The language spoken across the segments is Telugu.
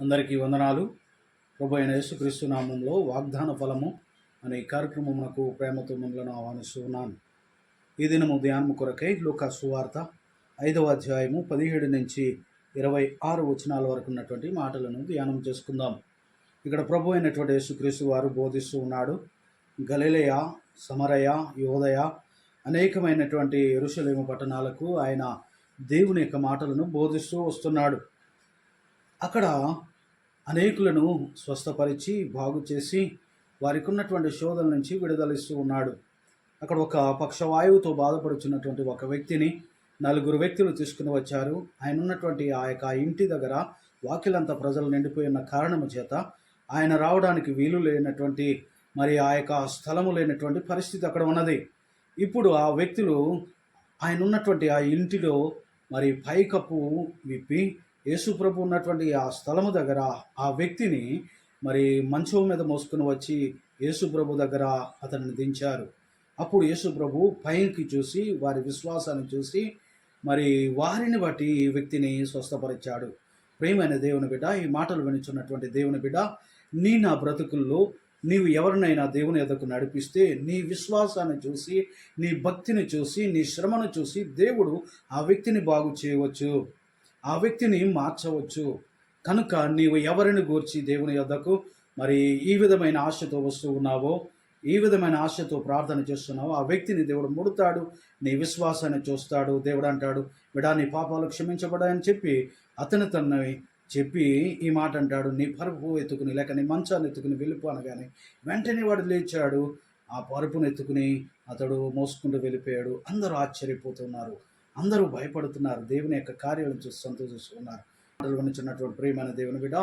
అందరికీ వందనాలు. ప్రభు అయిన యేసుక్రీస్తు నామంలో వాగ్దాన ఫలము అనే కార్యక్రమమునకు ప్రేమతో మిమ్మల్ని ఆహ్వానిస్తున్నాను ఈ దినము ధ్యానము కొరకై లూకా సువార్త ఐదవ అధ్యాయము పదిహేడు నుంచి ఇరవై ఆరు వచనాల వరకు ఉన్నటువంటి మాటలను ధ్యానం చేసుకుందాం. ఇక్కడ ప్రభు అయినటువంటి యేసుక్రీస్తు వారు బోధిస్తూ ఉన్నాడు గలిలయ సమరయ యోదయ అనేకమైనటువంటి ఎరుసలేము పట్టణాలకు ఆయన దేవుని యొక్క మాటలను బోధిస్తూ వస్తున్నాడు. అక్కడ అనేకులను స్వస్థపరిచి బాగు చేసి వారికి ఉన్నటువంటి శోధన నుంచి విడుదలిస్తూ ఉన్నాడు. అక్కడ ఒక పక్షవాయువుతో బాధపడుచున్నటువంటి ఒక వ్యక్తిని నలుగురు వ్యక్తులు తీసుకుని వచ్చారు. ఆయన ఉన్నటువంటి ఆ యొక్క ఇంటి దగ్గర వాకిలంతా ప్రజలు నిండిపోయి ఉన్న కారణము చేత ఆయన రావడానికి వీలు లేనటువంటి మరి ఆ యొక్క స్థలము లేనటువంటి పరిస్థితి అక్కడ ఉన్నది. ఇప్పుడు ఆ వ్యక్తులు ఆయన ఉన్నటువంటి ఆ ఇంటిలో మరి పైకప్పు విప్పి యేసుప్రభు ఉన్నటువంటి ఆ స్థలము దగ్గర ఆ వ్యక్తిని మరి మంచం మీద మోసుకుని వచ్చి యేసుప్రభు దగ్గర అతన్ని దించారు. అప్పుడు యేసుప్రభు పైకి చూసి వారి విశ్వాసాన్ని చూసి మరి వారిని బట్టి ఈ వ్యక్తిని స్వస్థపరిచాడు. ప్రేమైన దేవుని బిడ్డ ఈ మాటలు వినిచున్నటువంటి దేవుని బిడ్డ నీ నా బ్రతుకుల్లో నీవు ఎవరినైనా దేవుని ఎదకు నడిపిస్తే నీ విశ్వాసాన్ని చూసి నీ భక్తిని చూసి నీ శ్రమను చూసి దేవుడు ఆ వ్యక్తిని బాగు చేయవచ్చు. ఆ వ్యక్తిని మార్చవచ్చు. కనుక నీవు ఎవరిని గూర్చి దేవుని యొద్దకు మరి ఈ విధమైన ఆశతో వస్తూ ఉన్నావో ఈ విధమైన ఆశతో ప్రార్థన చేస్తున్నావు ఆ వ్యక్తిని దేవుడు ముడతాడు నీ విశ్వాసాన్ని చూస్తాడు దేవుడు అంటాడు విడా నీ పాపాలు క్షమించబడాయని చెప్పి అతని తనవి చెప్పి ఈ మాట అంటాడు. నీ పరుపు ఎత్తుకుని లేక నీ మంచాన్ని ఎత్తుకుని వెళ్ళిపో అనగానే వెంటనే వాడు లేచాడు. ఆ పరుపును ఎత్తుకుని అతడు మోసుకుంటూ వెళ్ళిపోయాడు. అందరూ ఆశ్చర్యపోతున్నారు. అందరూ భయపడుతున్నారు. దేవుని యొక్క కార్యాలను చూసి సంతోషిస్తున్నారు. మాటలు వినిచున్నటువంటి ప్రియమైన దేవుని బిడ్డ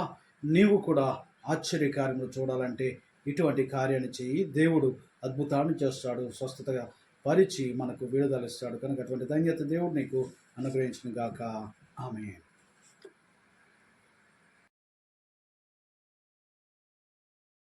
నీవు కూడా ఆశ్చర్యకార్యములు చూడాలంటే ఇటువంటి కార్యాన్ని చేయి. దేవుడు అద్భుతాన్ని చేస్తాడు స్వస్థతగా పరిచి మనకు విడుదలిస్తాడు కనుక అటువంటి ధన్యత దేవుడు నీకు అనుగ్రహించిన గాక. ఆమె